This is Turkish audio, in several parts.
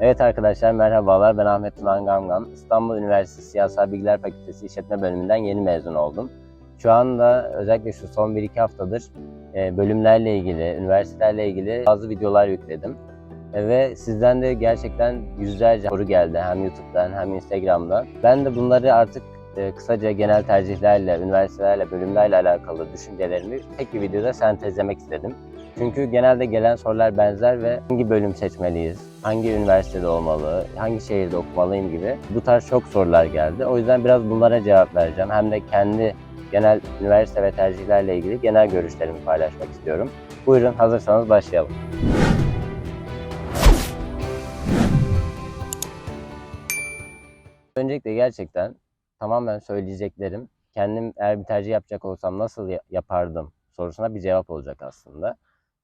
Evet arkadaşlar merhabalar ben Ahmet Tunan Gamgam. İstanbul Üniversitesi Siyasal Bilgiler Fakültesi İşletme Bölümünden yeni mezun oldum. Şu anda özellikle şu son 1-2 haftadır e, bölümlerle ilgili, üniversitelerle ilgili bazı videolar yükledim. E, Ve sizden de gerçekten yüzlerce soru geldi hem YouTube'dan hem Instagram'dan. Ben de bunları artık e, kısaca genel tercihlerle, üniversitelerle, bölümlerle alakalı düşüncelerimi tek bir videoda sentezlemek istedim. Çünkü genelde gelen sorular benzer ve hangi bölüm seçmeliyiz, hangi üniversitede olmalı, hangi şehirde okumalıyım gibi bu tarz çok sorular geldi. O yüzden biraz bunlara cevap vereceğim. Hem de kendi genel üniversite ve tercihlerle ilgili genel görüşlerimi paylaşmak istiyorum. Buyurun hazırsanız başlayalım. Öncelikle gerçekten tamamen söyleyeceklerim kendim eğer bir tercih yapacak olsam nasıl ya- yapardım sorusuna bir cevap olacak aslında.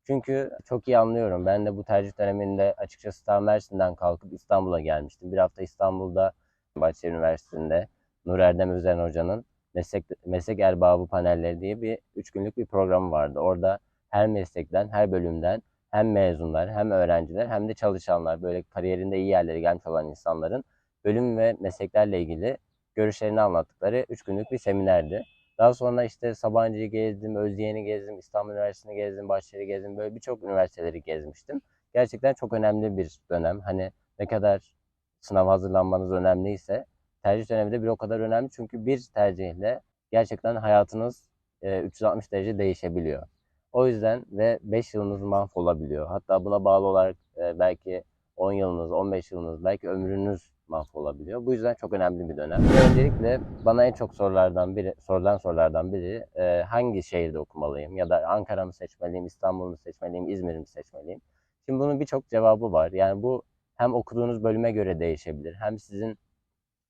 Çünkü çok iyi anlıyorum. Ben de bu tercih döneminde açıkçası tam Mersin'den kalkıp İstanbul'a gelmiştim. Bir hafta İstanbul'da Bahçeşehir Üniversitesi'nde Nur Erdem Özen Hoca'nın meslek, meslek erbabı panelleri diye bir üç günlük bir programı vardı. Orada her meslekten, her bölümden hem mezunlar hem öğrenciler hem de çalışanlar böyle kariyerinde iyi yerlere gelmiş olan insanların bölüm ve mesleklerle ilgili görüşlerini anlattıkları üç günlük bir seminerdi. Daha sonra işte Sabancı'yı gezdim, Özyeğin'i gezdim, İstanbul Üniversitesi'ni gezdim, Bahçeli'yi gezdim. Böyle birçok üniversiteleri gezmiştim. Gerçekten çok önemli bir dönem. Hani ne kadar sınav hazırlanmanız önemliyse tercih dönemi de bir o kadar önemli. Çünkü bir tercihle gerçekten hayatınız e, 360 derece değişebiliyor. O yüzden ve 5 yılınız mahvolabiliyor. Hatta buna bağlı olarak e, belki 10 yılınız, 15 yılınız, belki ömrünüz mahvolabiliyor. Bu yüzden çok önemli bir dönem. Öncelikle bana en çok sorulardan biri, sorulan sorulardan biri e, hangi şehirde okumalıyım? Ya da Ankara mı seçmeliyim, İstanbul mu seçmeliyim, İzmir mi seçmeliyim? Şimdi bunun birçok cevabı var. Yani bu hem okuduğunuz bölüme göre değişebilir, hem sizin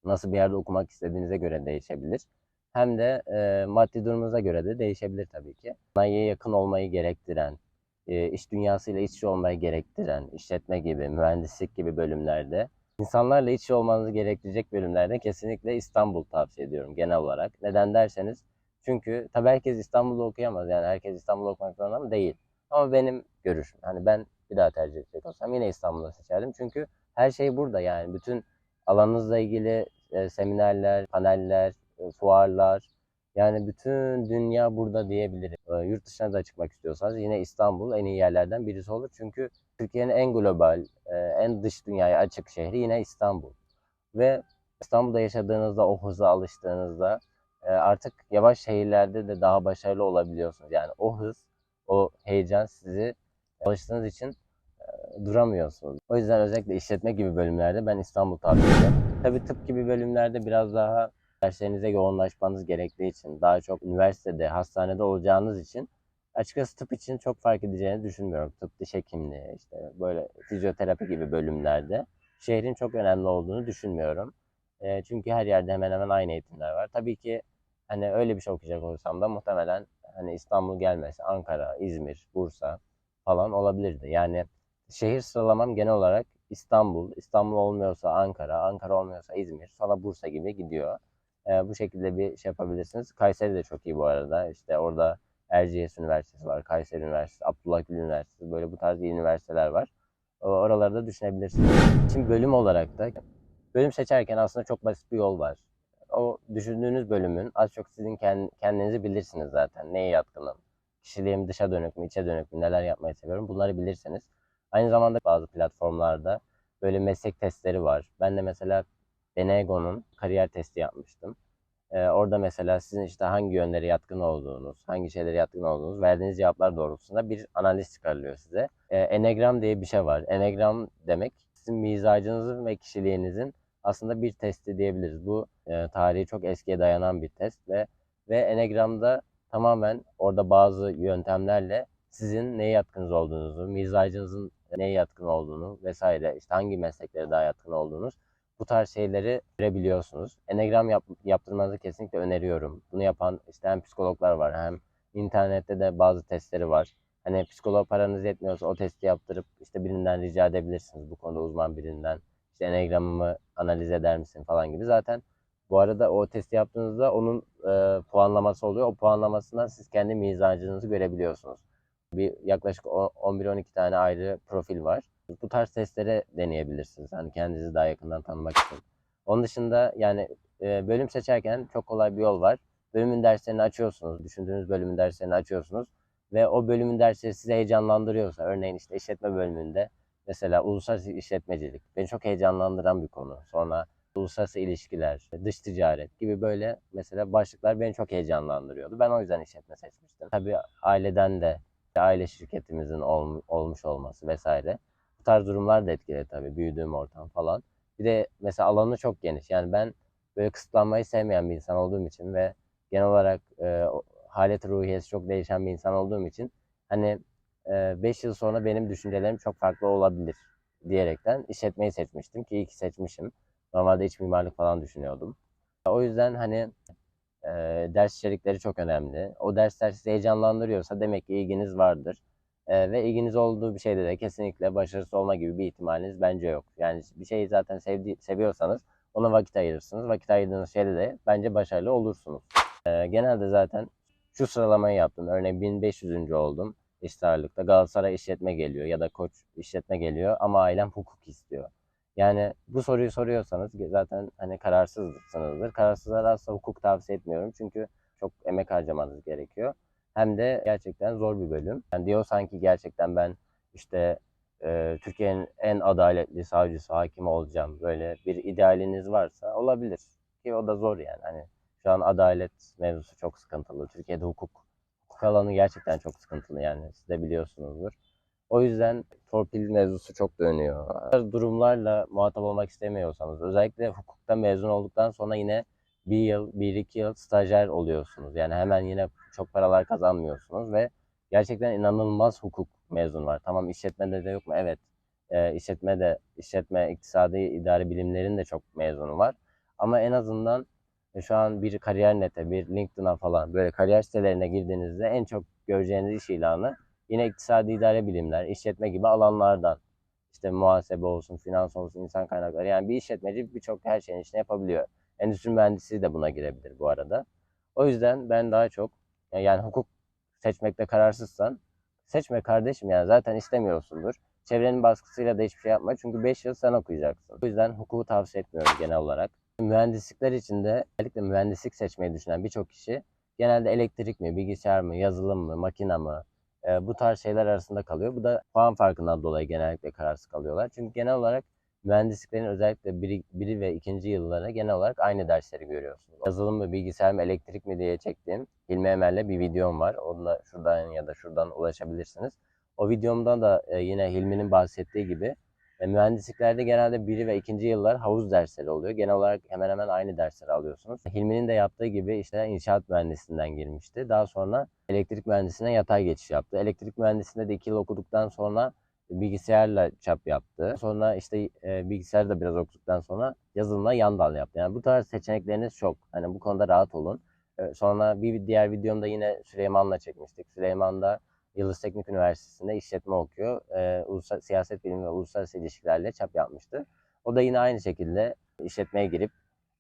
nasıl bir yerde okumak istediğinize göre değişebilir. Hem de e, maddi durumunuza göre de değişebilir tabii ki. Sanayiye yakın olmayı gerektiren, e, iş dünyasıyla iç içe olmayı gerektiren, işletme gibi, mühendislik gibi bölümlerde İnsanlarla iç içe olmanızı gerektirecek bölümlerde kesinlikle İstanbul tavsiye ediyorum genel olarak. Neden derseniz çünkü tabii herkes İstanbul'da okuyamaz. Yani herkes İstanbul'da okumak zorunda mı? Değil. Ama benim görüşüm. Hani ben bir daha tercih edecek olsam yine İstanbul'da seçerdim. Çünkü her şey burada yani. Bütün alanınızla ilgili e, seminerler, paneller, e, fuarlar. Yani bütün dünya burada diyebilirim. E, yurt dışına da çıkmak istiyorsanız yine İstanbul en iyi yerlerden birisi olur. Çünkü Türkiye'nin en global, e, en dış dünyaya açık şehri yine İstanbul. Ve İstanbul'da yaşadığınızda, o hıza alıştığınızda e, artık yavaş şehirlerde de daha başarılı olabiliyorsunuz. Yani o hız, o heyecan sizi alıştığınız için e, duramıyorsunuz. O yüzden özellikle işletme gibi bölümlerde ben İstanbul tavsiye ediyorum. Tabii tıp gibi bölümlerde biraz daha derslerinize yoğunlaşmanız gerektiği için, daha çok üniversitede, hastanede olacağınız için açıkçası tıp için çok fark edeceğini düşünmüyorum. Tıp, diş hekimliği, işte böyle fizyoterapi gibi bölümlerde şehrin çok önemli olduğunu düşünmüyorum. E, çünkü her yerde hemen hemen aynı eğitimler var. Tabii ki hani öyle bir şey okuyacak olursam da muhtemelen hani İstanbul gelmese Ankara, İzmir, Bursa falan olabilirdi. Yani şehir sıralamam genel olarak İstanbul, İstanbul olmuyorsa Ankara, Ankara olmuyorsa İzmir, sonra Bursa gibi gidiyor. E, bu şekilde bir şey yapabilirsiniz. Kayseri de çok iyi bu arada. İşte orada Erciyes Üniversitesi var, Kayseri Üniversitesi, Abdullah Gül Üniversitesi böyle bu tarz iyi üniversiteler var. Oraları da düşünebilirsiniz. Şimdi bölüm olarak da bölüm seçerken aslında çok basit bir yol var. O düşündüğünüz bölümün az çok sizin kend- kendinizi bilirsiniz zaten. Neye yatkınım? Kişiliğim dışa dönük mü, içe dönük mü, neler yapmayı seviyorum bunları bilirsiniz. Aynı zamanda bazı platformlarda böyle meslek testleri var. Ben de mesela Denego'nun kariyer testi yapmıştım. Ee, orada mesela sizin işte hangi yönlere yatkın olduğunuz, hangi şeylere yatkın olduğunuz, verdiğiniz cevaplar doğrultusunda bir analiz çıkarılıyor size. Ee, Enegram diye bir şey var. Enegram demek sizin mizacınızın ve kişiliğinizin aslında bir testi diyebiliriz. Bu e, tarihi çok eskiye dayanan bir test ve ve Enegram'da tamamen orada bazı yöntemlerle sizin neye yatkınız olduğunuzu, mizacınızın neye yatkın olduğunu vesaire, işte hangi mesleklere daha yatkın olduğunuz bu tarz şeyleri görebiliyorsunuz. Enegram yap, yaptırmanızı kesinlikle öneriyorum. Bunu yapan işte hem psikologlar var hem internette de bazı testleri var. Hani psikolog paranız yetmiyorsa o testi yaptırıp işte birinden rica edebilirsiniz bu konuda uzman birinden. İşte enegramımı analiz eder misin falan gibi. Zaten bu arada o testi yaptığınızda onun e, puanlaması oluyor. O puanlamasından siz kendi mizacınızı görebiliyorsunuz. Bir yaklaşık o- 11-12 tane ayrı profil var. Bu tarz testlere deneyebilirsiniz. Hani kendinizi daha yakından tanımak için. Onun dışında yani e, bölüm seçerken çok kolay bir yol var. Bölümün derslerini açıyorsunuz. Düşündüğünüz bölümün derslerini açıyorsunuz. Ve o bölümün dersleri sizi heyecanlandırıyorsa, örneğin işte işletme bölümünde mesela uluslararası işletmecilik beni çok heyecanlandıran bir konu. Sonra uluslararası ilişkiler, dış ticaret gibi böyle mesela başlıklar beni çok heyecanlandırıyordu. Ben o yüzden işletme seçmiştim. Tabii aileden de aile şirketimizin ol- olmuş olması vesaire. Tarz durumlar da etkili tabii büyüdüğüm ortam falan. Bir de mesela alanı çok geniş. Yani ben böyle kısıtlanmayı sevmeyen bir insan olduğum için ve genel olarak e, halet ruhiyesi çok değişen bir insan olduğum için hani 5 yıl sonra benim düşüncelerim çok farklı olabilir diyerekten işletmeyi seçmiştim ki iyi ki seçmişim. Normalde iç mimarlık falan düşünüyordum. O yüzden hani e, ders içerikleri çok önemli. O dersler sizi heyecanlandırıyorsa demek ki ilginiz vardır. E, ve ilginiz olduğu bir şeyde de kesinlikle başarısız olma gibi bir ihtimaliniz bence yok. Yani bir şeyi zaten sevdi, seviyorsanız ona vakit ayırırsınız. Vakit ayırdığınız şeyde de bence başarılı olursunuz. E, genelde zaten şu sıralamayı yaptım. Örneğin 1500. oldum eşit ağırlıkta. Galatasaray işletme geliyor ya da Koç işletme geliyor ama ailem hukuk istiyor. Yani bu soruyu soruyorsanız zaten hani kararsızsınızdır. Kararsızlara asla hukuk tavsiye etmiyorum. Çünkü çok emek harcamanız gerekiyor. Hem de gerçekten zor bir bölüm. Yani diyor sanki gerçekten ben işte e, Türkiye'nin en adaletli savcısı, hakimi olacağım. Böyle bir idealiniz varsa olabilir. Ki o da zor yani. Hani şu an adalet mevzusu çok sıkıntılı. Türkiye'de hukuk hukuk alanı gerçekten çok sıkıntılı yani. Siz de biliyorsunuzdur. O yüzden torpil mevzusu çok dönüyor. Durumlarla muhatap olmak istemiyorsanız özellikle hukukta mezun olduktan sonra yine bir yıl, bir iki yıl stajyer oluyorsunuz. Yani hemen yine çok paralar kazanmıyorsunuz ve gerçekten inanılmaz hukuk mezun var. Tamam işletmede de yok mu? Evet. E, işletme de, işletme, iktisadi, idari bilimlerin de çok mezunu var. Ama en azından e, şu an bir kariyer nete, bir LinkedIn'a falan böyle kariyer sitelerine girdiğinizde en çok göreceğiniz iş ilanı yine iktisadi idare bilimler, işletme gibi alanlardan. İşte muhasebe olsun, finans olsun, insan kaynakları. Yani bir işletmeci birçok her şeyin içine yapabiliyor. Endüstri mühendisi de buna girebilir bu arada. O yüzden ben daha çok yani hukuk seçmekte kararsızsan seçme kardeşim yani zaten istemiyorsundur. Çevrenin baskısıyla da hiçbir şey yapma çünkü 5 yıl sen okuyacaksın. O yüzden hukuku tavsiye etmiyorum genel olarak. Mühendislikler içinde özellikle mühendislik seçmeyi düşünen birçok kişi genelde elektrik mi, bilgisayar mı, yazılım mı, makina mı e, bu tarz şeyler arasında kalıyor. Bu da puan farkından dolayı genellikle kararsız kalıyorlar. Çünkü genel olarak mühendisliklerin özellikle biri, biri ve ikinci yıllarına genel olarak aynı dersleri görüyorsunuz. Yazılım mı, bilgisayar mı, elektrik mi diye çektiğim Hilmi Emel'le bir videom var. Onunla şuradan ya da şuradan ulaşabilirsiniz. O videomda da e, yine Hilmi'nin bahsettiği gibi e, mühendisliklerde genelde biri ve ikinci yıllar havuz dersleri oluyor. Genel olarak hemen hemen aynı dersleri alıyorsunuz. Hilmi'nin de yaptığı gibi işte inşaat mühendisinden girmişti. Daha sonra elektrik mühendisine yatay geçiş yaptı. Elektrik mühendisinde de iki yıl okuduktan sonra bilgisayarla çap yaptı. Sonra işte e, bilgisayar da biraz okuduktan sonra yazılımla yan dal yaptı. Yani bu tarz seçenekleriniz çok. Hani bu konuda rahat olun. E, sonra bir diğer videomda yine Süleyman'la çekmiştik. Süleyman da Yıldız Teknik Üniversitesi'nde işletme okuyor. E, ulusal, siyaset bilimi ve uluslararası ilişkilerle çap yapmıştı. O da yine aynı şekilde işletmeye girip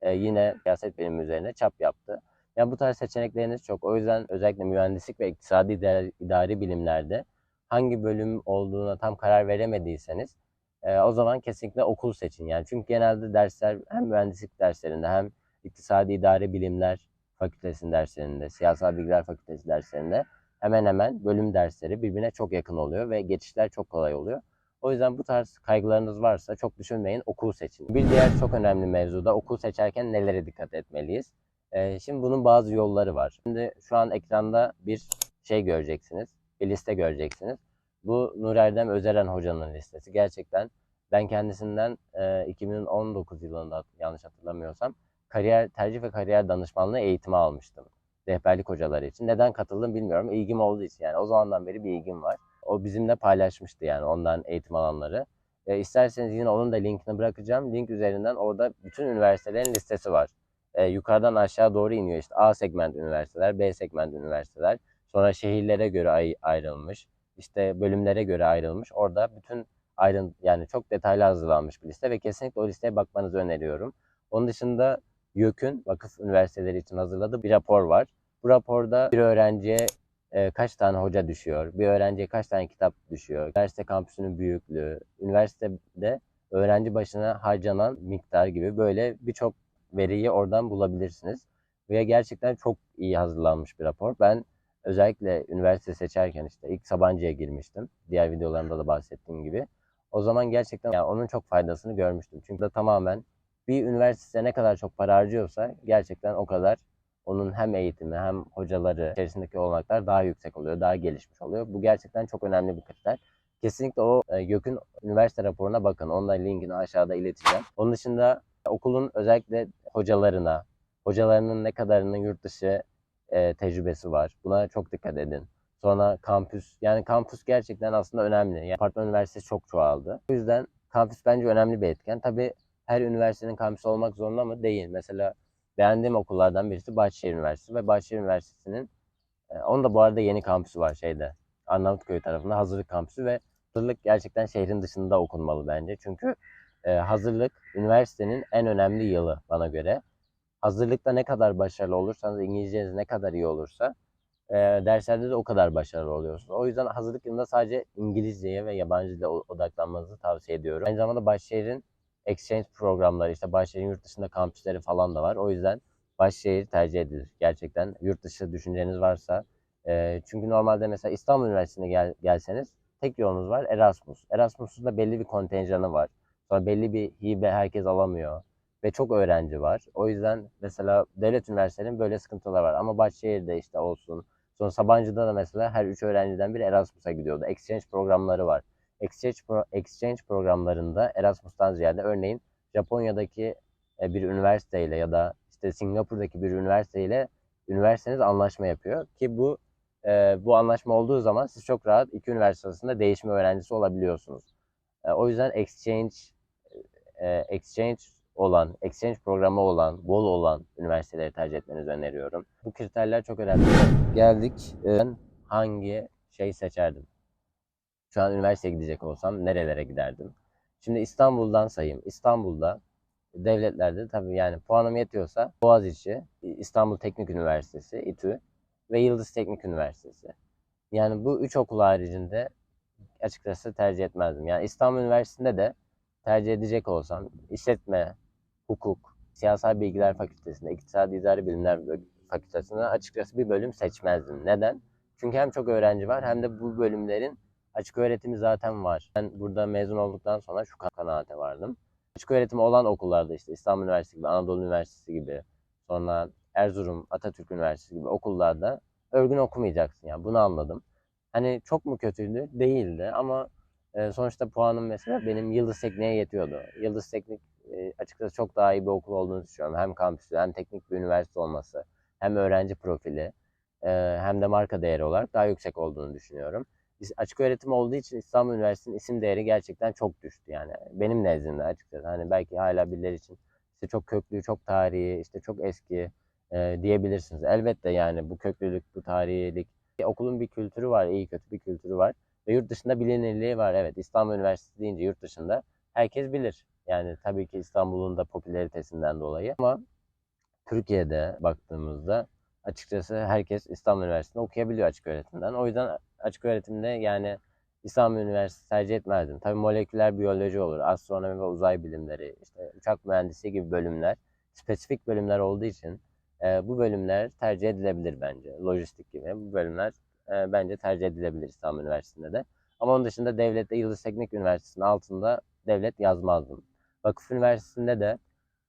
e, yine siyaset bilimi üzerine çap yaptı. Yani bu tarz seçenekleriniz çok. O yüzden özellikle mühendislik ve iktisadi idari bilimlerde hangi bölüm olduğuna tam karar veremediyseniz e, o zaman kesinlikle okul seçin. Yani çünkü genelde dersler hem mühendislik derslerinde hem iktisadi idari bilimler fakültesinin derslerinde, siyasal bilgiler fakültesi derslerinde hemen hemen bölüm dersleri birbirine çok yakın oluyor ve geçişler çok kolay oluyor. O yüzden bu tarz kaygılarınız varsa çok düşünmeyin, okul seçin. Bir diğer çok önemli mevzu da okul seçerken nelere dikkat etmeliyiz? Ee, şimdi bunun bazı yolları var. Şimdi şu an ekranda bir şey göreceksiniz, bir liste göreceksiniz. Bu Nur Erdem Özeren hocanın listesi. Gerçekten ben kendisinden e, 2019 yılında yanlış hatırlamıyorsam kariyer tercih ve kariyer danışmanlığı eğitimi almıştım rehberlik hocaları için. Neden katıldım bilmiyorum. İlgim olduğu için yani o zamandan beri bir ilgim var. O bizimle paylaşmıştı yani ondan eğitim alanları. E, isterseniz yine onun da linkini bırakacağım. Link üzerinden orada bütün üniversitelerin listesi var. E, yukarıdan aşağı doğru iniyor işte A segment üniversiteler, B segment üniversiteler. Sonra şehirlere göre ay- ayrılmış. işte bölümlere göre ayrılmış. Orada bütün ayrın yani çok detaylı hazırlanmış bir liste ve kesinlikle o listeye bakmanızı öneriyorum. Onun dışında YÖK'ün vakıf üniversiteleri için hazırladığı bir rapor var. Bu raporda bir öğrenciye e, kaç tane hoca düşüyor, bir öğrenciye kaç tane kitap düşüyor, üniversite kampüsünün büyüklüğü, üniversitede öğrenci başına harcanan miktar gibi böyle birçok veriyi oradan bulabilirsiniz. Ve gerçekten çok iyi hazırlanmış bir rapor. Ben özellikle üniversite seçerken işte ilk Sabancı'ya girmiştim. Diğer videolarımda da bahsettiğim gibi. O zaman gerçekten yani onun çok faydasını görmüştüm. Çünkü de tamamen bir üniversite ne kadar çok para harcıyorsa gerçekten o kadar onun hem eğitimi hem hocaları içerisindeki olanaklar daha yüksek oluyor, daha gelişmiş oluyor. Bu gerçekten çok önemli bir kriter. Kesinlikle o e, YÖK'ün üniversite raporuna bakın. Onunla linkini aşağıda ileteceğim. Onun dışında okulun özellikle hocalarına, hocalarının ne kadarının yurt dışı e, tecrübesi var. Buna çok dikkat edin. Sonra kampüs. Yani kampüs gerçekten aslında önemli. Yani apartman üniversitesi çok çoğaldı. O yüzden kampüs bence önemli bir etken. Tabii her üniversitenin kampüsü olmak zorunda mı? Değil. Mesela beğendiğim okullardan birisi Bahçeşehir Üniversitesi ve Bahçeşehir Üniversitesi'nin e, onun da bu arada yeni kampüsü var şeyde. Arnavutköy tarafında hazırlık kampüsü ve hazırlık gerçekten şehrin dışında okunmalı bence. Çünkü e, hazırlık üniversitenin en önemli yılı bana göre. Hazırlıkta ne kadar başarılı olursanız, İngilizceniz ne kadar iyi olursa e, derslerde de o kadar başarılı oluyorsunuz. O yüzden hazırlık yılında sadece İngilizceye ve yabancı dile odaklanmanızı tavsiye ediyorum. Aynı zamanda Bahçeşehir'in exchange programları, işte Bahçeşehir'in yurt dışında kampüsleri falan da var. O yüzden Bahçeşehir tercih edilir. Gerçekten yurt dışı düşünceniz varsa. E, çünkü normalde mesela İstanbul Üniversitesi'ne gel, gelseniz tek yolunuz var Erasmus. Erasmus'un da belli bir kontenjanı var. Sonra belli bir hibe herkes alamıyor. Ve çok öğrenci var. O yüzden mesela devlet üniversitelerinin böyle sıkıntılar var. Ama Bahçeşehir'de işte olsun. Sonra Sabancı'da da mesela her üç öğrenciden biri Erasmus'a gidiyordu. Exchange programları var. Exchange, pro- exchange programlarında Erasmus'tan ziyade örneğin Japonya'daki e, bir üniversiteyle ya da işte Singapur'daki bir üniversiteyle üniversiteniz anlaşma yapıyor. Ki bu e, bu anlaşma olduğu zaman siz çok rahat iki üniversite arasında değişme öğrencisi olabiliyorsunuz. E, o yüzden exchange e, exchange olan, exchange programı olan, bol olan üniversiteleri tercih etmenizi öneriyorum. Bu kriterler çok önemli. Geldik. e, Ben hangi şey seçerdim? Şu an üniversiteye gidecek olsam nerelere giderdim? Şimdi İstanbul'dan sayayım. İstanbul'da devletlerde tabii yani puanım yetiyorsa Boğaziçi, İstanbul Teknik Üniversitesi, İTÜ ve Yıldız Teknik Üniversitesi. Yani bu üç okul haricinde açıkçası tercih etmezdim. Yani İstanbul Üniversitesi'nde de tercih edecek olsam işletme, hukuk, siyasal bilgiler fakültesinde, iktisadi idari bilimler fakültesinde açıkçası bir bölüm seçmezdim. Neden? Çünkü hem çok öğrenci var hem de bu bölümlerin açık öğretimi zaten var. Ben burada mezun olduktan sonra şu kanaate vardım. Açık öğretimi olan okullarda işte İstanbul Üniversitesi gibi, Anadolu Üniversitesi gibi, sonra Erzurum, Atatürk Üniversitesi gibi okullarda örgün okumayacaksın yani bunu anladım. Hani çok mu kötüydü? Değildi ama e, sonuçta puanım mesela benim Yıldız Teknik'e yetiyordu. Yıldız Teknik e, açıkçası çok daha iyi bir okul olduğunu düşünüyorum. Hem kampüsü hem teknik bir üniversite olması hem öğrenci profili e, hem de marka değeri olarak daha yüksek olduğunu düşünüyorum. Açık öğretim olduğu için İstanbul Üniversitesi'nin isim değeri gerçekten çok düştü yani. Benim nezdimde açıkçası. Hani belki hala birileri için işte çok köklü, çok tarihi, işte çok eski e, diyebilirsiniz. Elbette yani bu köklülük, bu tarihilik. Okulun bir kültürü var, iyi kötü bir kültürü var. Ve yurt dışında bilinirliği var. Evet İstanbul Üniversitesi deyince yurt dışında herkes bilir. Yani tabii ki İstanbul'un da popülaritesinden dolayı. Ama Türkiye'de baktığımızda açıkçası herkes İstanbul Üniversitesi'nde okuyabiliyor açık öğretimden. O yüzden açık öğretimde yani İstanbul Üniversitesi tercih etmezdim. Tabii moleküler biyoloji olur, astronomi ve uzay bilimleri, işte uçak mühendisi gibi bölümler, spesifik bölümler olduğu için e, bu bölümler tercih edilebilir bence. Lojistik gibi bu bölümler e, bence tercih edilebilir İstanbul Üniversitesi'nde de. Ama onun dışında devlette Yıldız Teknik Üniversitesi'nin altında devlet yazmazdım. Vakıf Üniversitesi'nde de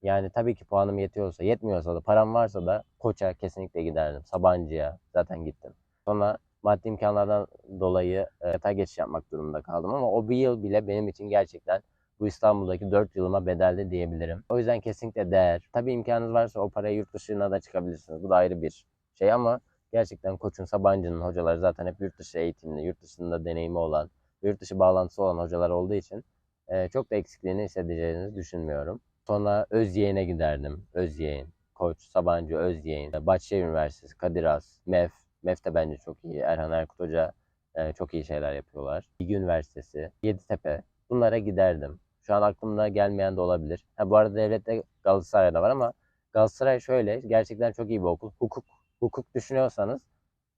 yani tabii ki puanım yetiyorsa, yetmiyorsa da param varsa da Koç'a kesinlikle giderdim. Sabancı'ya zaten gittim. Sonra maddi imkanlardan dolayı e, yatay geçiş yapmak durumunda kaldım ama o bir yıl bile benim için gerçekten bu İstanbul'daki 4 yılıma bedelli diyebilirim. O yüzden kesinlikle değer. Tabii imkanınız varsa o paraya yurt dışına da çıkabilirsiniz. Bu da ayrı bir şey ama gerçekten Koç'un, Sabancı'nın hocaları zaten hep yurt dışı eğitimli, yurt dışında deneyimi olan, yurt dışı bağlantısı olan hocalar olduğu için e, çok da eksikliğini hissedeceğinizi düşünmüyorum. Sonra Özyeğin'e giderdim. Özyeğin, Koç, Sabancı, Özyeğin, Bahçeşehir Üniversitesi, Kadir Has, MEF. MEF de bence çok iyi. Erhan Erkut Hoca e, çok iyi şeyler yapıyorlar. Bilgi Üniversitesi, Yeditepe. Bunlara giderdim. Şu an aklımda gelmeyen de olabilir. Ha, bu arada devlette Galatasaray'da var ama Galatasaray şöyle gerçekten çok iyi bir okul. Hukuk hukuk düşünüyorsanız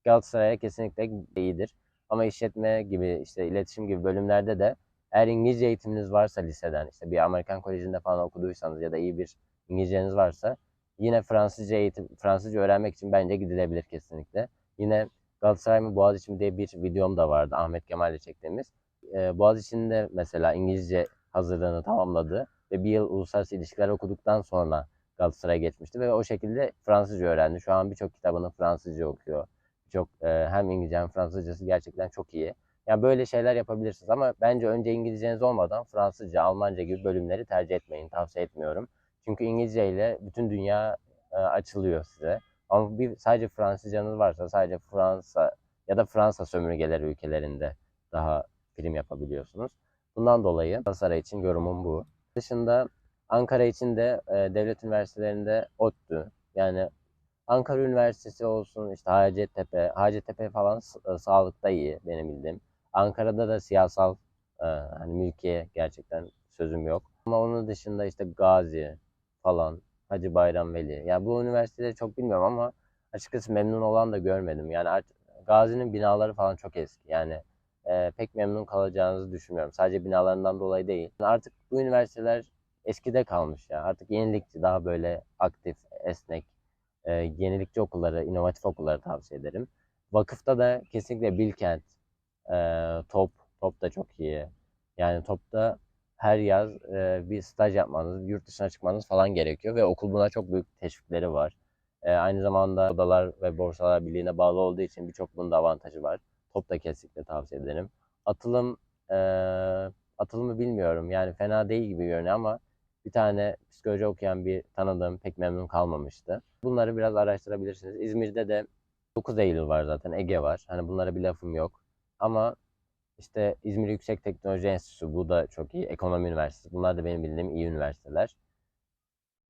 Galatasaray'a kesinlikle iyidir. Ama işletme gibi işte iletişim gibi bölümlerde de eğer İngilizce eğitiminiz varsa liseden işte bir Amerikan kolejinde falan okuduysanız ya da iyi bir İngilizceniz varsa yine Fransızca eğitim Fransızca öğrenmek için bence gidilebilir kesinlikle. Yine Galatasaray mı Boğaziçi mi diye bir videom da vardı Ahmet Kemal'le çektiğimiz. Ee, Boğaziçi'nde mesela İngilizce hazırlığını tamamladı ve bir yıl uluslararası ilişkiler okuduktan sonra Galatasaray'a geçmişti ve o şekilde Fransızca öğrendi. Şu an birçok kitabını Fransızca okuyor. Çok e, hem İngilizce hem Fransızcası gerçekten çok iyi. Yani böyle şeyler yapabilirsiniz ama bence önce İngilizceniz olmadan Fransızca, Almanca gibi bölümleri tercih etmeyin. Tavsiye etmiyorum. Çünkü İngilizce ile bütün dünya e, açılıyor size. Ama bir sadece Fransızcanız varsa sadece Fransa ya da Fransa sömürgeleri ülkelerinde daha film yapabiliyorsunuz. Bundan dolayı Galatasaray için yorumum bu. Dışında Ankara için de e, devlet üniversitelerinde ODTÜ yani Ankara Üniversitesi olsun işte Hacettepe, Hacettepe falan s- sağlıkta iyi benim bildiğim. Ankara'da da siyasal e, hani mülkiye gerçekten sözüm yok. Ama onun dışında işte Gazi falan, Hacı Bayram Veli. Ya bu üniversiteleri çok bilmiyorum ama açıkçası memnun olan da görmedim. Yani Gazi'nin binaları falan çok eski. Yani e, pek memnun kalacağınızı düşünmüyorum. Sadece binalarından dolayı değil. Artık bu üniversiteler eskide kalmış ya. Artık yenilikçi, daha böyle aktif, esnek, e, yenilikçi okulları, inovatif okulları tavsiye ederim. Vakıfta da kesinlikle Bilkent, e, Top, Top da çok iyi. Yani Top'ta her yaz e, bir staj yapmanız, yurt dışına çıkmanız falan gerekiyor ve okul buna çok büyük teşvikleri var. E, aynı zamanda Odalar ve Borsalar Birliği'ne bağlı olduğu için birçok bunun da avantajı var. Top da kesinlikle tavsiye ederim. Atılım, e, atılımı bilmiyorum yani fena değil gibi görünüyor ama bir tane psikoloji okuyan bir tanıdığım pek memnun kalmamıştı. Bunları biraz araştırabilirsiniz. İzmir'de de 9 Eylül var zaten, Ege var. Hani bunlara bir lafım yok. Ama işte İzmir Yüksek Teknoloji Enstitüsü bu da çok iyi. Ekonomi Üniversitesi. Bunlar da benim bildiğim iyi üniversiteler.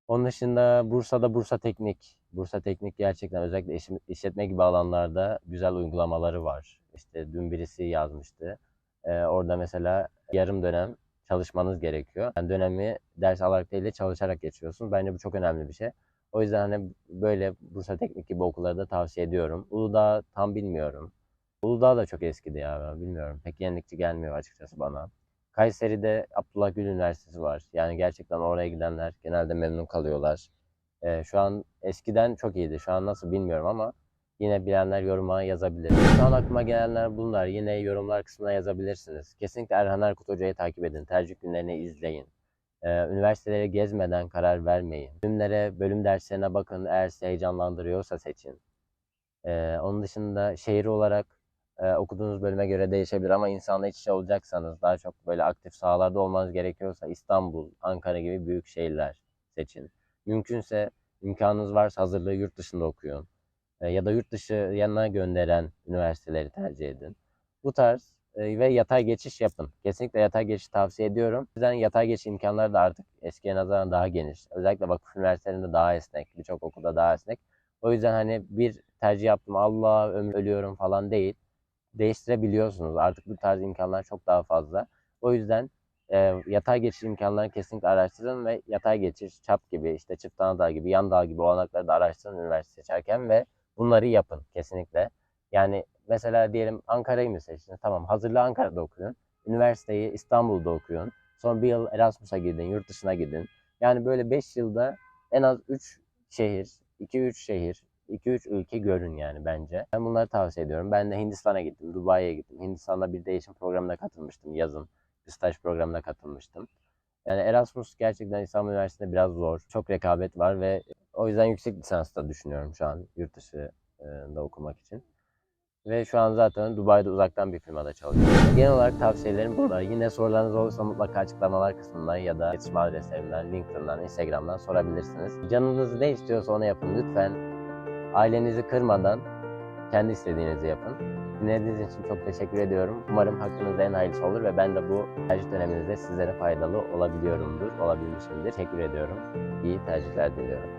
Onun dışında Bursa'da Bursa Teknik. Bursa Teknik gerçekten özellikle iş- işletme gibi alanlarda güzel uygulamaları var. İşte dün birisi yazmıştı. Ee, orada mesela yarım dönem çalışmanız gerekiyor. Yani dönemi ders alarak değil de çalışarak geçiyorsun. Bence bu çok önemli bir şey. O yüzden hani böyle Bursa Teknik gibi okulları da tavsiye ediyorum. Uludağ tam bilmiyorum. Uludağ da çok eskidi ya. Bilmiyorum. Pek yenilikçi gelmiyor açıkçası bana. Kayseri'de Abdullah Gül Üniversitesi var. Yani gerçekten oraya gidenler genelde memnun kalıyorlar. Ee, şu an eskiden çok iyiydi. Şu an nasıl bilmiyorum ama yine bilenler yoruma yazabilir. Şu an aklıma gelenler bunlar. Yine yorumlar kısmına yazabilirsiniz. Kesinlikle Erhan Erkut Hoca'yı takip edin. Tercih günlerini izleyin. Ee, üniversiteleri gezmeden karar vermeyin. Bölümlere, bölüm derslerine bakın. Eğer sizi heyecanlandırıyorsa seçin. Ee, onun dışında şehir olarak e, okuduğunuz bölüme göre değişebilir ama insanla iç içe olacaksanız daha çok böyle aktif sahalarda olmanız gerekiyorsa İstanbul, Ankara gibi büyük şehirler seçin. Mümkünse imkanınız varsa hazırlığı yurt dışında okuyun. E, ya da yurt dışı yanına gönderen üniversiteleri tercih edin. Bu tarz e, ve yatay geçiş yapın. Kesinlikle yatay geçiş tavsiye ediyorum. O yüzden yatay geçiş imkanları da artık eskiye nazaran daha geniş. Özellikle vakıf üniversitelerinde daha esnek. Birçok okulda daha esnek. O yüzden hani bir tercih yaptım Allah ömür ölüyorum falan değil. Değiştirebiliyorsunuz. Artık bu tarz imkanlar çok daha fazla. O yüzden e, yatay geçiş imkanlarını kesinlikle araştırın ve yatay geçiş, çap gibi, işte çift dal gibi, yan dal gibi olanakları da araştırın üniversite seçerken ve bunları yapın kesinlikle. Yani mesela diyelim Ankara'yı mı seçtiniz? Tamam hazırlığı Ankara'da okuyun. Üniversiteyi İstanbul'da okuyun. Sonra bir yıl Erasmus'a gidin, yurt dışına gidin. Yani böyle 5 yılda en az 3 şehir, 2-3 şehir, 2-3 ülke görün yani bence. Ben bunları tavsiye ediyorum. Ben de Hindistan'a gittim, Dubai'ye gittim. Hindistan'da bir değişim programına katılmıştım yazın. Staj programına katılmıştım. Yani Erasmus gerçekten İstanbul Üniversitesi'nde biraz zor. Çok rekabet var ve o yüzden yüksek lisans da düşünüyorum şu an yurt dışında okumak için. Ve şu an zaten Dubai'de uzaktan bir firmada çalışıyorum. Genel olarak tavsiyelerim bunlar. Yine sorularınız olursa mutlaka açıklamalar kısmından ya da iletişim adreslerimden, LinkedIn'dan, Instagram'dan sorabilirsiniz. Canınız ne istiyorsa onu yapın lütfen. Ailenizi kırmadan kendi istediğinizi yapın. Dinlediğiniz için çok teşekkür ediyorum. Umarım hakkınızda en hayırlısı olur ve ben de bu tercih döneminizde sizlere faydalı olabiliyorumdur, olabilmişimdir. Teşekkür ediyorum. İyi tercihler diliyorum.